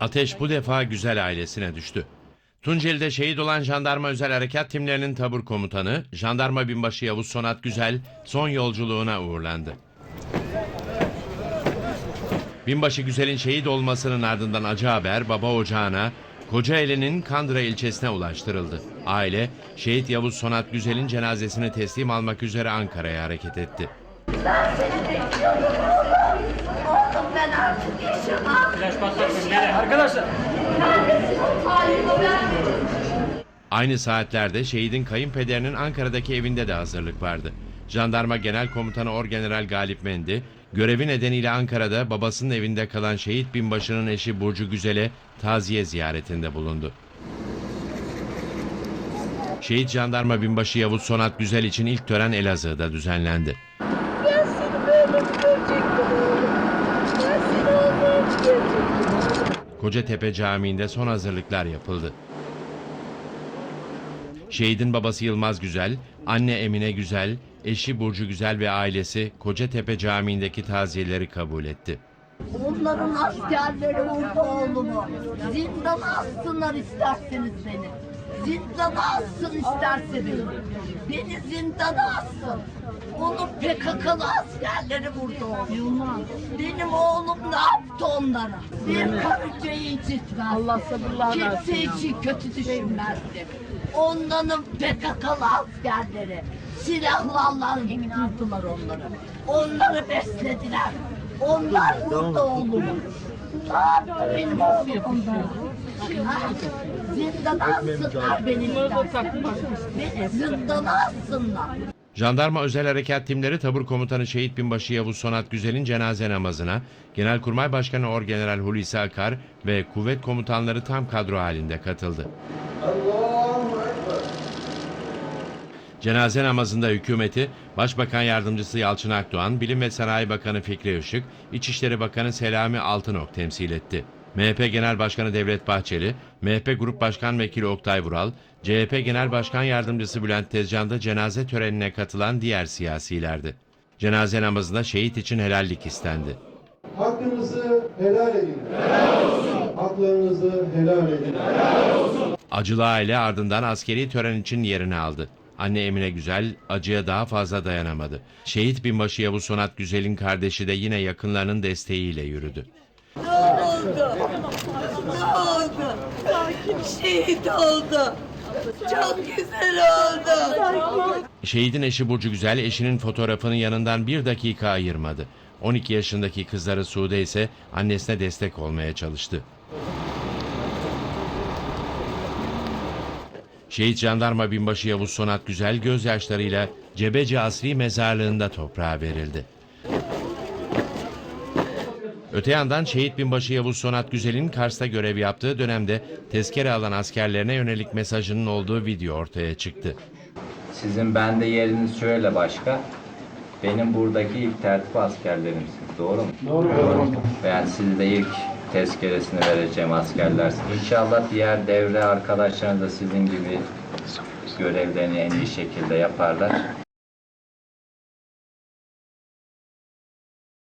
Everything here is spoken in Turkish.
Ateş bu defa Güzel ailesine düştü. Tunceli'de şehit olan Jandarma Özel Harekat Timlerinin tabur komutanı, Jandarma Binbaşı Yavuz Sonat Güzel son yolculuğuna uğurlandı. Binbaşı Güzel'in şehit olmasının ardından acı haber baba ocağına, Kocaeli'nin Kandıra ilçesine ulaştırıldı. Aile, şehit Yavuz Sonat Güzel'in cenazesini teslim almak üzere Ankara'ya hareket etti. Ben seni bekliyorum oğlum. Oğlum ben artık. Arkadaşlar. Aynı saatlerde şehidin kayınpederinin Ankara'daki evinde de hazırlık vardı. Jandarma Genel Komutanı Orgeneral Galip Mendi, görevi nedeniyle Ankara'da babasının evinde kalan şehit binbaşının eşi Burcu Güzel'e taziye ziyaretinde bulundu. Şehit Jandarma Binbaşı Yavuz Sonat Güzel için ilk tören Elazığ'da düzenlendi. Ben seni böyle mi görecektim Kocatepe Camii'nde son hazırlıklar yapıldı. Şehidin babası Yılmaz Güzel, anne Emine Güzel, eşi Burcu Güzel ve ailesi Kocatepe Camii'ndeki taziyeleri kabul etti. Onların askerleri vurdu oğlumu. Zindana assınlar isterseniz beni. Zindana assın isterse beni. Beni zindana assın. Onu PKK'lı askerleri vurdu oğlum. Benim oğlum ne yaptı onlara? Bir karıncayı incitmez. Allah sabırlar versin. Kimse için kötü düşünmezdi. Onların PKK'lı askerleri silahlarla tuttular onları. Onları beslediler. Onlar vurdu oğlumu. Ne yaptı benim oğlum? Zindana assınlar beni. Beni. Jandarma Özel Harekat Timleri Tabur Komutanı Şehit Binbaşı Yavuz Sonat Güzel'in cenaze namazına Genelkurmay Başkanı Orgeneral Hulusi Akar ve kuvvet komutanları tam kadro halinde katıldı. Cenaze namazında hükümeti Başbakan Yardımcısı Yalçın Akdoğan, Bilim ve Sanayi Bakanı Fikri Işık, İçişleri Bakanı Selami Altınok temsil etti. MHP Genel Başkanı Devlet Bahçeli, MHP Grup Başkan Vekili Oktay Vural, CHP Genel Başkan Yardımcısı Bülent Tezcan da cenaze törenine katılan diğer siyasilerdi. Cenaze namazında şehit için helallik istendi. Hakkınızı helal edin. Helal olsun. Haklarınızı helal edin. Acılı aile ardından askeri tören için yerini aldı. Anne Emine Güzel acıya daha fazla dayanamadı. Şehit binbaşı Yavuz Sonat Güzel'in kardeşi de yine yakınlarının desteğiyle yürüdü. Oldu? Ne oldu? Şehit oldu. Çok güzel oldu. Şehidin eşi Burcu Güzel eşinin fotoğrafının yanından bir dakika ayırmadı. 12 yaşındaki kızları Sude ise annesine destek olmaya çalıştı. Şehit Jandarma Binbaşı Yavuz Sonat Güzel gözyaşlarıyla Cebeci Asri Mezarlığı'nda toprağa verildi. Öte yandan Şehit Binbaşı Yavuz Sonat Güzel'in Kars'ta görev yaptığı dönemde tezkere alan askerlerine yönelik mesajının olduğu video ortaya çıktı. Sizin bende yeriniz şöyle başka. Benim buradaki ilk tertip askerlerimsiniz. Doğru mu? Doğru. Ben sizde ilk tezkeresini vereceğim askerlersiniz. İnşallah diğer devre arkadaşlarınız da sizin gibi görevlerini en iyi şekilde yaparlar.